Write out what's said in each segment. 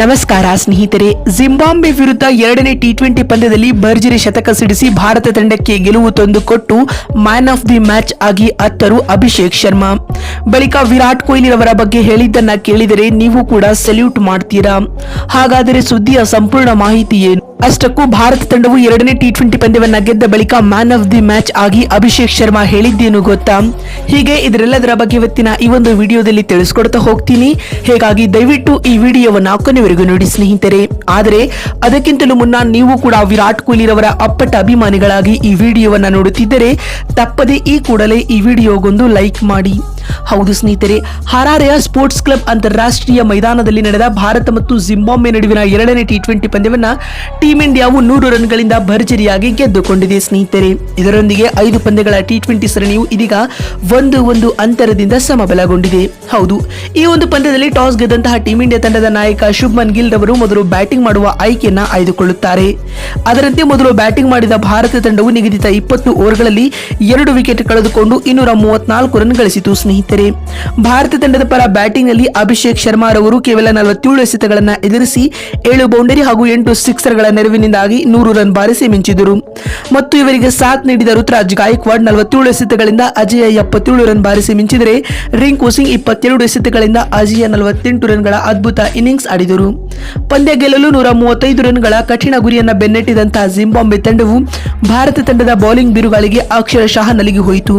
ನಮಸ್ಕಾರ, ಸ್ನೇಹಿತರೆ. ಜಿಂಬಾಬ್ವೆ ವಿರುದ್ಧ ಎರಡನೇ ಟಿ ಟ್ವೆಂಟಿ ಪಂದ್ಯದಲ್ಲಿ ಭರ್ಜರಿ ಶತಕ ಸಿಡಿಸಿ ಭಾರತ ತಂಡಕ್ಕೆ ಗೆಲುವು ತಂದುಕೊಟ್ಟು ಮ್ಯಾನ್ ಆಫ್ ದಿ ಮ್ಯಾಚ್ ಆಗಿ ಅತ್ತರು ಅಭಿಷೇಕ್ ಶರ್ಮಾ. ಬಳಿಕ ವಿರಾಟ್ ಕೊಹ್ಲಿರವರ ಬಗ್ಗೆ ಹೇಳಿದ್ದನ್ನ ಕೇಳಿದರೆ ನೀವು ಕೂಡ ಸೆಲ್ಯೂಟ್ ಮಾಡ್ತೀರಾ? ಹಾಗಾದರೆ ಸುದ್ದಿಯ ಸಂಪೂರ್ಣ ಮಾಹಿತಿ ಏನು? ಅಷ್ಟಕ್ಕೂ ಭಾರತ ತಂಡವು ಎರಡನೇ ಟಿ ಟ್ವೆಂಟಿ ಪಂದ್ಯವನ್ನ ಗೆದ್ದ ಬಳಿಕ ಮ್ಯಾನ್ ಆಫ್ ದಿ ಮ್ಯಾಚ್ ಆಗಿ ಅಭಿಷೇಕ್ ಶರ್ಮಾ ಹೇಳಿದ್ದೇನು ಗೊತ್ತಾ? ಹೀಗೆ ಇದರೆಲ್ಲದರ ಬಗ್ಗೆ ಇವತ್ತಿನ ಈ ಒಂದು ವಿಡಿಯೋದಲ್ಲಿ ತಿಳಿಸ್ಕೊಡ್ತಾ ಹೋಗ್ತೀನಿ. ಹೀಗಾಗಿ ದಯವಿಟ್ಟು ಈ ವಿಡಿಯೋವನ್ನ ಕೊನೆವರೆಗೂ ನೋಡಿ ಸ್ನೇಹಿತರೆ. ಆದರೆ, ಅದಕ್ಕಿಂತಲೂ ಮುನ್ನ ನೀವು ಕೂಡ ವಿರಾಟ್ ಕೊಹ್ಲಿರವರ ಅಪ್ಪಟ ಅಭಿಮಾನಿಗಳಾಗಿ ಈ ವಿಡಿಯೋವನ್ನ ನೋಡುತ್ತಿದ್ದರೆ, ತಪ್ಪದೆ ಈ ಕೂಡಲೇ ಈ ವಿಡಿಯೋಗೊಂದು ಲೈಕ್ ಮಾಡಿ. ಹೌದು ಸ್ನೇಹಿತರೆ, ಹರಾರೆಯ ಸ್ಪೋರ್ಟ್ಸ್ ಕ್ಲಬ್ ಅಂತಾರಾಷ್ಟ್ರೀಯ ಮೈದಾನದಲ್ಲಿ ನಡೆದ ಭಾರತ ಮತ್ತು ಜಿಂಬಾಬ್ವೆ ನಡುವಿನ ಎರಡನೇ ಟಿ ಟ್ವೆಂಟಿ ಪಂದ್ಯವನ್ನ ಟೀಂ ಇಂಡಿಯಾವು ನೂರು ರನ್ಗಳಿಂದ ಭರ್ಜರಿಯಾಗಿ ಗೆದ್ದುಕೊಂಡಿದೆ ಸ್ನೇಹಿತರೆ. ಇದರೊಂದಿಗೆ ಐದು ಪಂದ್ಯಗಳ ಟಿ ಟ್ವೆಂಟಿ ಸರಣಿಯು ಇದೀಗ ಒಂದು ಒಂದು ಅಂತರದಿಂದ ಸಮಬಲಗೊಂಡಿದೆ. ಹೌದು, ಈ ಒಂದು ಪಂದ್ಯದಲ್ಲಿ ಟಾಸ್ ಗೆದ್ದಂತಹ ಟೀಂ ಇಂಡಿಯಾ ತಂಡದ ನಾಯಕ ಶುಭ್ಮನ್ ಗಿಲ್ ರವರು ಮೊದಲು ಬ್ಯಾಟಿಂಗ್ ಮಾಡುವ ಆಯ್ಕೆಯನ್ನ ಆಯ್ದುಕೊಳ್ಳುತ್ತಾರೆ. ಅದರಂತೆ ಮೊದಲು ಬ್ಯಾಟಿಂಗ್ ಮಾಡಿದ ಭಾರತ ತಂಡವು ನಿಗದಿತ ಇಪ್ಪತ್ತು ಓವರ್ಗಳಲ್ಲಿ ಎರಡು ವಿಕೆಟ್ ಕಳೆದುಕೊಂಡು ಇನ್ನೂರ ಮೂವತ್ನಾಲ್ಕು ರನ್ ಗಳಿಸಿತು ಸ್ನೇಹಿತರೆ. ಭಾರತ ತಂಡದ ಪರ ಬ್ಯಾಟಿಂಗ್ನಲ್ಲಿ ಅಭಿಷೇಕ್ ಶರ್ಮಾ ರವರು ಕೇವಲ ನಲವತ್ತೇಳು ಎಸೆತಗಳನ್ನು ಎದುರಿಸಿ ಏಳು ಬೌಂಡರಿ ಹಾಗೂ ಎಂಟು ಸಿಕ್ಸರ್ಗಳ ನೆರವಿನಿಂದಾಗಿ ನೂರು ರನ್ ಬಾರಿಸಿ ಮಿಂಚಿದರು. ಮತ್ತು ಇವರಿಗೆ ಸಾಥ್ ನೀಡಿದ ರುತುರಾಜ್ ಗಾಯಕ್ವಾಡ್ ನಲವತ್ತೇಳು ಎಸೆತಗಳಿಂದ ಅಜಯ ಎಪ್ಪತ್ತೇಳು ರನ್ ಬಾರಿಸಿ ಮಿಂಚಿದರೆ ರಿಂಕು ಸಿಂಗ್ ಇಪ್ಪತ್ತೆರಡು ಎಸೆತಗಳಿಂದ ಅಜಯ ನಲವತ್ತೆಂಟು ರನ್ಗಳ ಅದ್ಭುತ ಇನ್ನಿಂಗ್ಸ್ ಆಡಿದರು. ಪಂದ್ಯ ಗೆಲ್ಲಲು ನೂರ ಮೂವತ್ತೈದು ರನ್ಗಳ ಕಠಿಣ ಗುರಿಯನ್ನು ಬೆನ್ನಟ್ಟಿದಂತಹ ಜಿಂಬಾಂಬೆ ತಂಡವು ಭಾರತ ತಂಡದ ಬೌಲಿಂಗ್ ಬಿರುಗಾಳಿಗೆ ಅಕ್ಷರಶಃ ನಲಿಗೆ ಹೋಯಿತು.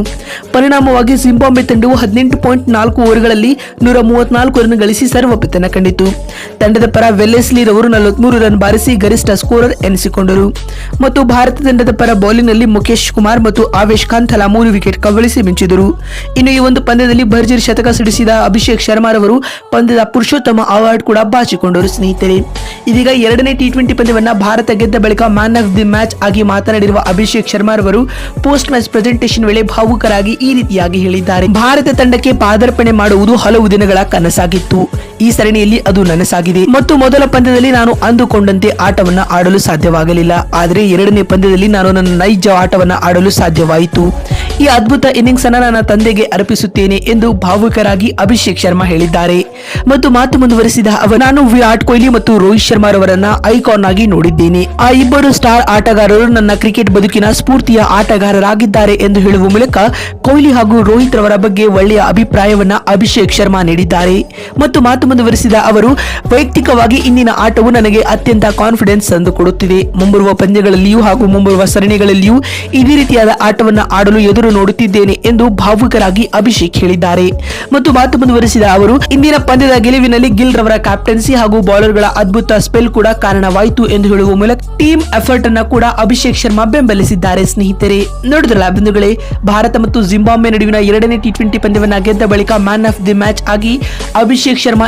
ಪರಿಣಾಮವಾಗಿ ಜಿಂಬಾಬ್ವೆ ತಂಡವು ಹದಿನೆಂಟು ಪಾಯಿಂಟ್ ನಾಲ್ಕು ಓವರ್ಗಳಲ್ಲಿ ನೂರ ಮೂವತ್ನಾಲ್ಕು ರನ್ ಗಳಿಸಿ ಸರ್ವಪತನ ಕಂಡಿತು. ತಂಡದ ಪರ ವೆಲ್ಲೆಸ್ಲಿ ರವರು ನಲವತ್ಮೂರು ರನ್ ಬಾರಿಸಿ ಗರಿಷ್ಠ ಸ್ಕೋರರ್ ಎನಿಸಿಕೊಂಡರು. ಮತ್ತು ಭಾರತ ತಂಡದ ಪರ ಬೌಲಿಂಗ್ನಲ್ಲಿ ಮುಖೇಶ್ ಕುಮಾರ್ ಮತ್ತು ಆವೇಶ್ ಖಾನ್ ತಲಾ ಮೂರು ವಿಕೆಟ್ ಕಬಳಿಸಿ ಮಿಂಚಿದರು. ಇನ್ನು ಈ ಒಂದು ಪಂದ್ಯದಲ್ಲಿ ಭರ್ಜರಿ ಶತಕ ಸಿಡಿಸಿದ ಅಭಿಷೇಕ್ ಶರ್ಮಾರವರು ಪಂದ್ಯದ ಪುರುಷೋತ್ತಮ ಅವಾರ್ಡ್ ಕೂಡ ಬಾಚಿಕೊಂಡರು ಸ್ನೇಹಿತರೆ. ಇದೀಗ ಎರಡನೇ ಟಿ ಟ್ವೆಂಟಿ ಪಂದ್ಯವನ್ನು ಭಾರತ ಗೆದ್ದ ಬಳಿಕ ಮ್ಯಾನ್ ಆಫ್ ದಿ ಮ್ಯಾಚ್ ಆಗಿ ಮಾತನಾಡಿರುವ ಅಭಿಷೇಕ್ ಶರ್ಮಾರವರು ಪೋಸ್ಟ್ ಮ್ಯಾಚ್ ಪ್ರೆಸೆಂಟೇಷನ್ ವೇಳೆ ಭಾವುಕರಾಗಿ ಈ ರೀತಿಯಾಗಿ ಹೇಳಿದ್ದಾರೆ. ಭಾರತ ತಂಡಕ್ಕೆ ಪಾದಾರ್ಪಣೆ ಮಾಡುವುದು ಹಲವು ದಿನಗಳ ಕನಸಾಗಿತ್ತು. ಈ ಸರಣಿಯಲ್ಲಿ ಅದು ನನಸಾಗಿದೆ. ಮತ್ತು ಮೊದಲ ಪಂದ್ಯದಲ್ಲಿ ನಾನು ಅಂದುಕೊಂಡಂತೆ ಆಟವನ್ನ ಆಡಲು ಸಾಧ್ಯವಾಗಲಿಲ್ಲ. ಆದರೆ ಎರಡನೇ ಪಂದ್ಯದಲ್ಲಿ ನಾನು ನನ್ನ ನೈಜ ಆಟವನ್ನ ಆಡಲು ಸಾಧ್ಯವಾಯಿತು. ಈ ಅದ್ಭುತ ಇನ್ನಿಂಗ್ಸ್ ಅನ್ನ ನನ್ನ ತಂದೆಗೆ ಅರ್ಪಿಸುತ್ತೇನೆ ಎಂದು ಭಾವುಕರಾಗಿ ಅಭಿಷೇಕ್ ಶರ್ಮಾ ಹೇಳಿದ್ದಾರೆ. ಮತ್ತು ಮಾತು ಮುಂದುವರೆಸಿದ ಅವರು ನಾನು ವಿರಾಟ್ ಕೊಹ್ಲಿ ಮತ್ತು ರೋಹಿತ್ ಶರ್ಮಾ ರವರನ್ನ ಐಕಾನ್ ಆಗಿ ನೋಡಿದ್ದೇನೆ. ಆ ಇಬ್ಬರು ಸ್ಟಾರ್ ಆಟಗಾರರು ನನ್ನ ಕ್ರಿಕೆಟ್ ಬದುಕಿನ ಸ್ಫೂರ್ತಿಯ ಆಟಗಾರರಾಗಿದ್ದಾರೆ ಎಂದು ಹೇಳುವ ಮೂಲಕ ಕೊಹ್ಲಿ ಹಾಗೂ ರೋಹಿತ್ ರವರ ಬಗ್ಗೆ ಒಳ್ಳೆಯ ಅಭಿಪ್ರಾಯವನ್ನ ಅಭಿಷೇಕ್ ಶರ್ಮಾ ನೀಡಿದ್ದಾರೆ. ಮತ್ತು ಮಾತು ಮುಂದುವರೆಸಿದ ಅವರು, ವೈಯಕ್ತಿಕವಾಗಿ ಇಂದಿನ ಆಟವು ನನಗೆ ಅತ್ಯಂತ ಕಾನ್ಫಿಡೆನ್ಸ್ ತಂದು ಕೊಡುತ್ತಿದೆ ಮುಂಬರುವ ಪಂದ್ಯಗಳಲ್ಲಿಯೂ ಹಾಗೂ ಮುಂಬರುವ ಸರಣಿಗಳಲ್ಲಿಯೂ ಇದೇ ರೀತಿಯಾದ ಆಟವನ್ನು ಆಡಲು ಎದುರು ನೋಡುತ್ತಿದ್ದೇನೆ ಎಂದು ಭಾವುಕರಾಗಿ ಅಭಿಷೇಕ್ ಹೇಳಿದ್ದಾರೆ. ಮತ್ತು ಮಾತು ಮುಂದುವರಿಸಿದ ಅವರು, ಇಂದಿನ ಪಂದ್ಯದ ಗೆಲುವಿನಲ್ಲಿ ಗಿಲ್ ರವರ ಕ್ಯಾಪ್ಟನ್ಸಿ ಹಾಗೂ ಬೌಲರ್ಗಳ ಅದ್ಭುತ ಸ್ಪೆಲ್ ಕೂಡ ಕಾರಣವಾಯಿತು ಎಂದು ಹೇಳುವ ಮೂಲಕ ಟೀಮ್ ಎಫರ್ಟ್ ಅನ್ನ ಕೂಡ ಅಭಿಷೇಕ್ ಶರ್ಮಾ ಬೆಂಬಲಿಸಿದ್ದಾರೆ ಸ್ನೇಹಿತರೆ. ನೋಡಿದ್ರಲ್ಲ ಬಂಧುಗಳೇ, ಭಾರತ ಮತ್ತು ಜಿಂಬಾಬ್ವೆ ನಡುವಿನ ಎರಡನೇ ಟಿ ಟ್ವೆಂಟಿ ಪಂದ್ಯವನ್ನ ಗೆದ್ದ ಬಳಿಕ ಮ್ಯಾನ್ ಆಫ್ ದಿ ಮ್ಯಾಚ್ ಆಗಿ ಅಭಿಷೇಕ್ ಶರ್ಮಾ